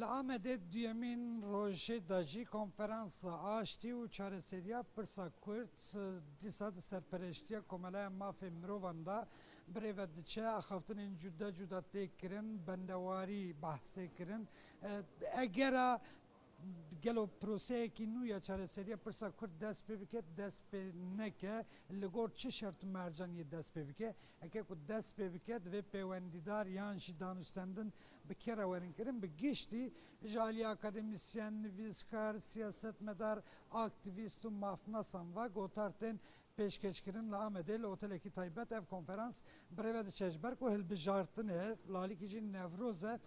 Li Amedê duyemîn rojê da jî konferansa aştî û çareseriya pirsa Kurd dîsa di serpereştiya Komeleya Mafê Mirovan da birêve diçe axaftinên cuda cuda tê kirin bendewarî behsê kirin egera gelo proseyekî nû ya çareseriya pirsa Kurd dest pê bike dest pê neke li gor çi şert mercaniyê dest pê bike eke ku dest pê bike divê peywendîdar yan jî danûstendin bi kere werin kirin bi giştî ji aliyê akademisyen nivîskar siyasetmedar aktivîst û mafnasan ve gotar tên pêşkeşkirin li Amedê li taybet ev konferans birêve diçe ji ber ku hilbijartinê lalîkî jî Newroz e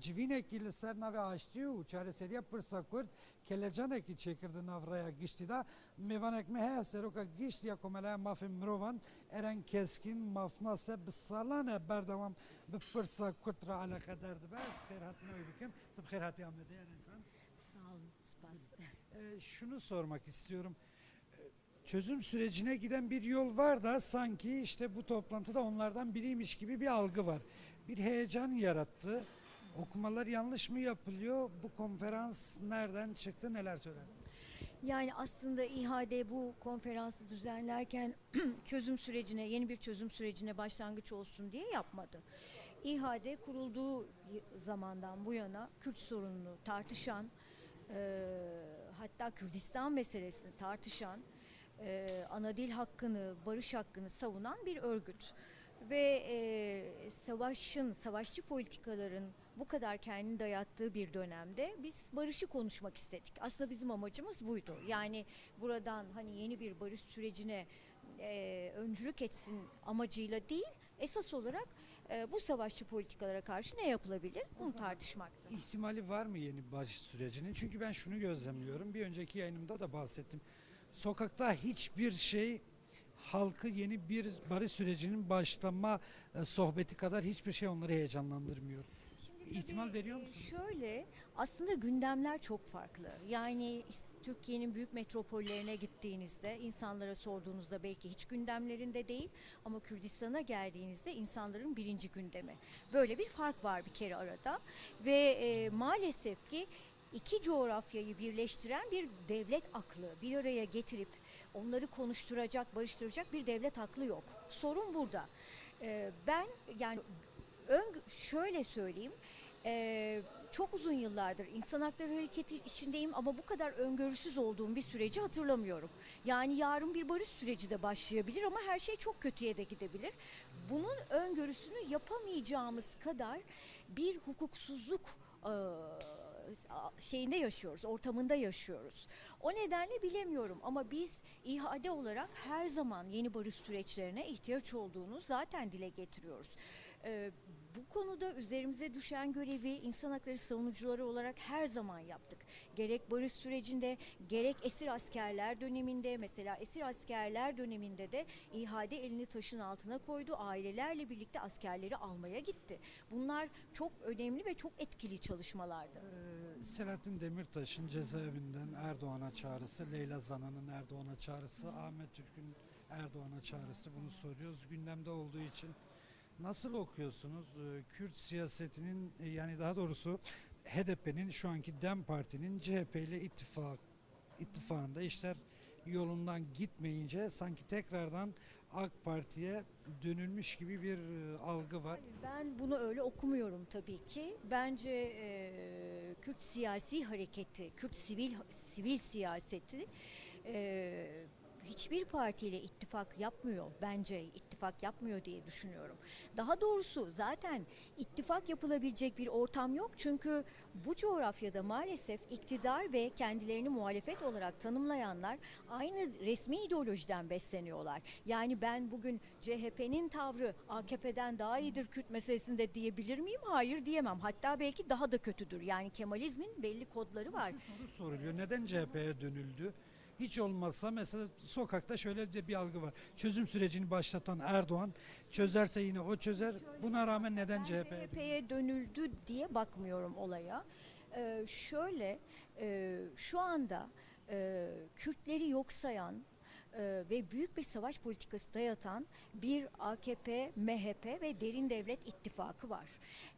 civînekî li ser navê aştî û çareseriya pirsa Kurd kelecanekî çêkirdi navraya giştî da giştiya Komeleya Mafê Mirovan eren keskin mafnase bi salan e berdewam bi pirsa Kurd re alaqedar dibe ez xêr hatine wê bikim tu bi xêr hatî Amedê Eren Xan. Sağ olun, spas. Ee, şunu sormak istiyorum. Çözüm sürecine giden bir yol var da sanki işte bu toplantıda onlardan biriymiş gibi bir algı var. Bir heyecan yarattı. Okumalar yanlış mı yapılıyor? Bu konferans nereden çıktı? Neler söylersiniz? Yani aslında İHA'de bu konferansı düzenlerken çözüm sürecine, yeni bir çözüm sürecine başlangıç olsun diye yapmadı. İHA'de kurulduğu zamandan bu yana Kürt sorununu tartışan, e, hatta Kürdistan meselesini tartışan, e, ana dil hakkını, barış hakkını savunan bir örgüt. Ve e, savaşın, savaşçı politikaların bu kadar kendini dayattığı bir dönemde biz barışı konuşmak istedik. Aslında bizim amacımız buydu. Yani buradan hani yeni bir barış sürecine e, öncülük etsin amacıyla değil, esas olarak e, bu savaşçı politikalara karşı ne yapılabilir bunu tartışmaktı. İhtimali var mı yeni barış sürecinin? Çünkü ben şunu gözlemliyorum. Bir önceki yayınımda da bahsettim. Sokakta hiçbir şey halkı yeni bir barış sürecinin başlama e, sohbeti kadar hiçbir şey onları heyecanlandırmıyor. İhtimal veriyor musunuz? Şöyle aslında gündemler çok farklı. Yani Türkiye'nin büyük metropollerine gittiğinizde insanlara sorduğunuzda belki hiç gündemlerinde değil ama Kürdistan'a geldiğinizde insanların birinci gündemi. Böyle bir fark var bir kere arada ve e, maalesef ki iki coğrafyayı birleştiren bir devlet aklı bir araya getirip onları konuşturacak, barıştıracak bir devlet aklı yok. Sorun burada. E, ben yani ön, şöyle söyleyeyim. Çok uzun yıllardır insan hakları hareketi içindeyim ama bu kadar öngörüsüz olduğum bir süreci hatırlamıyorum. Yani yarın bir barış süreci de başlayabilir ama her şey çok kötüye de gidebilir. Bunun öngörüsünü yapamayacağımız kadar bir hukuksuzluk şeyinde yaşıyoruz, ortamında yaşıyoruz. O nedenle bilemiyorum ama biz İHA'de olarak her zaman yeni barış süreçlerine ihtiyaç olduğunu zaten dile getiriyoruz. Konuda üzerimize düşen görevi insan hakları savunucuları olarak her zaman yaptık. Gerek barış sürecinde, gerek esir askerler döneminde, mesela esir askerler döneminde de İHA'de elini taşın altına koydu. Ailelerle birlikte askerleri almaya gitti. Bunlar çok önemli ve çok etkili çalışmalardı. Ee, Selahattin Demirtaş'ın cezaevinden Erdoğan'a çağrısı, Leyla Zana'nın Erdoğan'a çağrısı, Ahmet Türk'ün Erdoğan'a çağrısı bunu soruyoruz. Gündemde olduğu için nasıl okuyorsunuz? Ee, Kürt siyasetinin e, yani daha doğrusu HDP'nin şu anki DEM Parti'nin CHP ile ittifak ittifakında işler yolundan gitmeyince sanki tekrardan AK Parti'ye dönülmüş gibi bir e, algı var. Ben bunu öyle okumuyorum tabii ki. Bence e, Kürt siyasi hareketi, Kürt sivil sivil siyaseti e, hiçbir partiyle ittifak yapmıyor. Bence ittifak yapmıyor diye düşünüyorum. Daha doğrusu zaten ittifak yapılabilecek bir ortam yok. Çünkü bu coğrafyada maalesef iktidar ve kendilerini muhalefet olarak tanımlayanlar aynı resmi ideolojiden besleniyorlar. Yani ben bugün CHP'nin tavrı AKP'den daha iyidir Kürt meselesinde diyebilir miyim? Hayır diyemem. Hatta belki daha da kötüdür. Yani Kemalizmin belli kodları var. Soru soruluyor. Neden CHP'ye dönüldü? Hiç olmazsa mesela sokakta şöyle de bir algı var. Çözüm sürecini başlatan Erdoğan çözerse yine o çözer. Buna rağmen neden CHP'ye dönüldü? CHP'ye dönüldü diye bakmıyorum olaya. Ee, şöyle e, şu anda e, Kürtleri yok sayan e, ve büyük bir savaş politikası dayatan bir AKP, MHP ve derin devlet ittifakı var.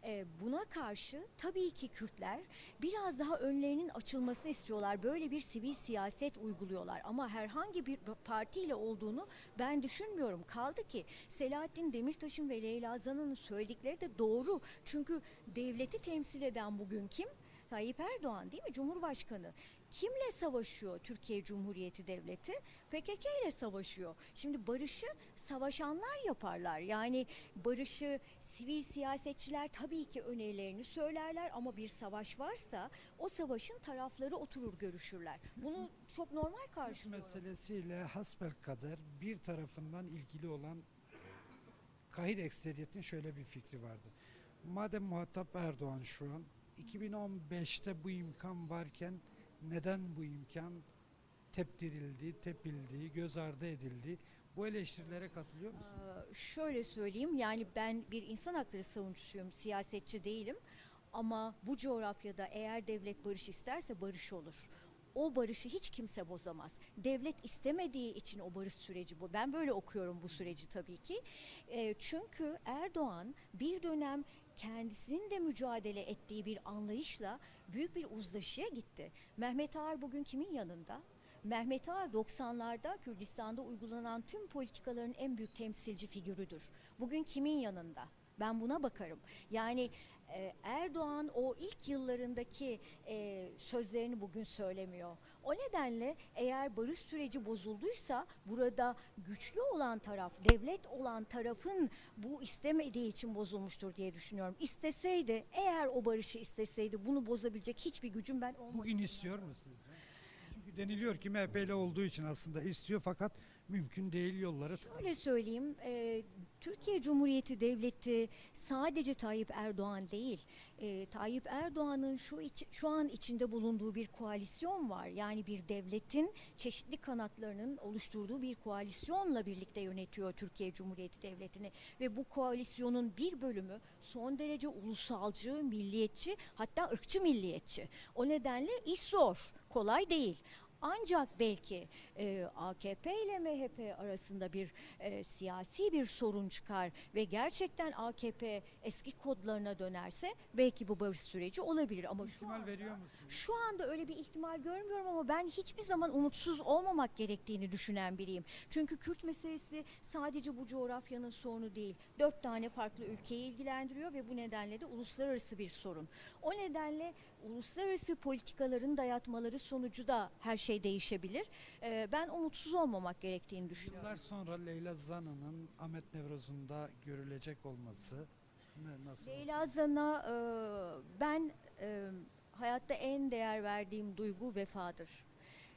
E, buna karşı tabii ki Kürtler biraz daha önlerinin açılmasını istiyorlar. Böyle bir sivil siyaset uyguluyorlar ama herhangi bir partiyle olduğunu ben düşünmüyorum. Kaldı ki Selahattin Demirtaş'ın ve Leyla Zana'nın söyledikleri de doğru. Çünkü devleti temsil eden bugün kim? Tayyip Erdoğan değil mi? Cumhurbaşkanı. Kimle savaşıyor Türkiye Cumhuriyeti Devleti? PKK ile savaşıyor. Şimdi barışı savaşanlar yaparlar. Yani barışı sivil siyasetçiler tabii ki önerilerini söylerler ama bir savaş varsa o savaşın tarafları oturur görüşürler. Bunu çok normal karşılıyorum. meselesiyle hasbelkader bir tarafından ilgili olan kahir ekseriyetin şöyle bir fikri vardı. Madem muhatap Erdoğan şu an 2015'te bu imkan varken neden bu imkan teptirildi, tepildi, göz ardı edildi? Bu eleştirilere katılıyor musun? Ee, şöyle söyleyeyim yani ben bir insan hakları savunucusuyum, siyasetçi değilim. Ama bu coğrafyada eğer devlet barış isterse barış olur. O barışı hiç kimse bozamaz. Devlet istemediği için o barış süreci bu. Ben böyle okuyorum bu süreci tabii ki. Ee, çünkü Erdoğan bir dönem kendisinin de mücadele ettiği bir anlayışla büyük bir uzlaşıya gitti. Mehmet Ağar bugün kimin yanında? Mehmet Ağar 90'larda Kürdistan'da uygulanan tüm politikaların en büyük temsilci figürüdür. Bugün kimin yanında? Ben buna bakarım. Yani e, Erdoğan o ilk yıllarındaki e, sözlerini bugün söylemiyor. O nedenle eğer barış süreci bozulduysa burada güçlü olan taraf, devlet olan tarafın bu istemediği için bozulmuştur diye düşünüyorum. İsteseydi, eğer o barışı isteseydi bunu bozabilecek hiçbir gücüm ben olmadığını Bugün istiyor mu sizce? Çünkü deniliyor ki MHP'li olduğu için aslında istiyor fakat mümkün değil yolları Öyle söyleyeyim, e, Türkiye Cumhuriyeti Devleti sadece Tayyip Erdoğan değil, e, Tayyip Erdoğan'ın şu iç- şu an içinde bulunduğu bir koalisyon var. Yani bir devletin çeşitli kanatlarının oluşturduğu bir koalisyonla birlikte yönetiyor Türkiye Cumhuriyeti Devleti'ni ve bu koalisyonun bir bölümü son derece ulusalcı, milliyetçi, hatta ırkçı milliyetçi. O nedenle iş zor, kolay değil. Ancak belki e, AKP ile MHP arasında bir e, siyasi bir sorun çıkar ve gerçekten AKP eski kodlarına dönerse belki bu barış süreci olabilir ama şu ihtimal anda, veriyor musunuz? şu anda öyle bir ihtimal görmüyorum ama ben hiçbir zaman umutsuz olmamak gerektiğini düşünen biriyim. Çünkü Kürt meselesi sadece bu coğrafyanın sorunu değil. Dört tane farklı ülkeyi ilgilendiriyor ve bu nedenle de uluslararası bir sorun. O nedenle uluslararası politikaların dayatmaları sonucu da her şey değişebilir. Ee, ben umutsuz olmamak gerektiğini düşünüyorum. Yıllar sonra Leyla Zana'nın Ahmet Nevroz'unda görülecek olması nasıl? Leyla Zana e, ben e, hayatta en değer verdiğim duygu vefadır.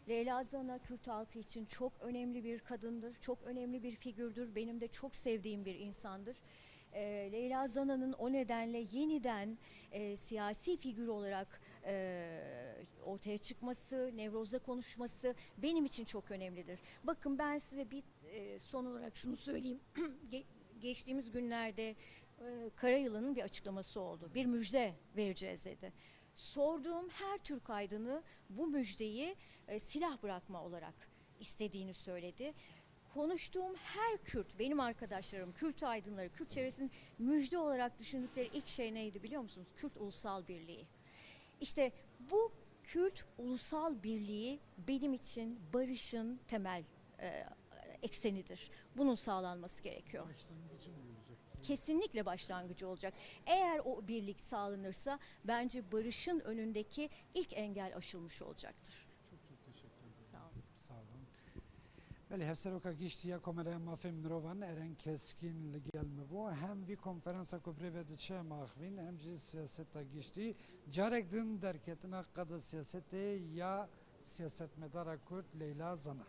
Leyla Zana Kürt halkı için çok önemli bir kadındır, çok önemli bir figürdür. Benim de çok sevdiğim bir insandır. E, Leyla Zana'nın o nedenle yeniden e, siyasi figür olarak e, ortaya çıkması, Nevroz'da konuşması benim için çok önemlidir. Bakın ben size bir e, son olarak şunu söyleyeyim. Ge- geçtiğimiz günlerde e, Karayılan'ın bir açıklaması oldu. Bir müjde vereceğiz dedi. Sorduğum her Türk aydını bu müjdeyi e, silah bırakma olarak istediğini söyledi. Konuştuğum her Kürt, benim arkadaşlarım, Kürt aydınları, Kürt çevresinin müjde olarak düşündükleri ilk şey neydi biliyor musunuz? Kürt Ulusal Birliği. İşte bu Kürt Ulusal Birliği benim için barışın temel e, eksenidir. Bunun sağlanması gerekiyor Başlangıcı mı olacak? kesinlikle başlangıcı olacak. Eğer o birlik sağlanırsa bence barışın önündeki ilk engel aşılmış olacaktır. Çok çok teşekkür ederim. Sağ olun. Sağ olun. Beli hevseroka giştiya komele mafim mirovan eren keskin li gelme bu. Hem vi konferansa ku breve de çe mahvin hem ji siyaseta gişti. Carek din derketin hakkada siyasete ya siyasetmedara Kürt Leyla Zana.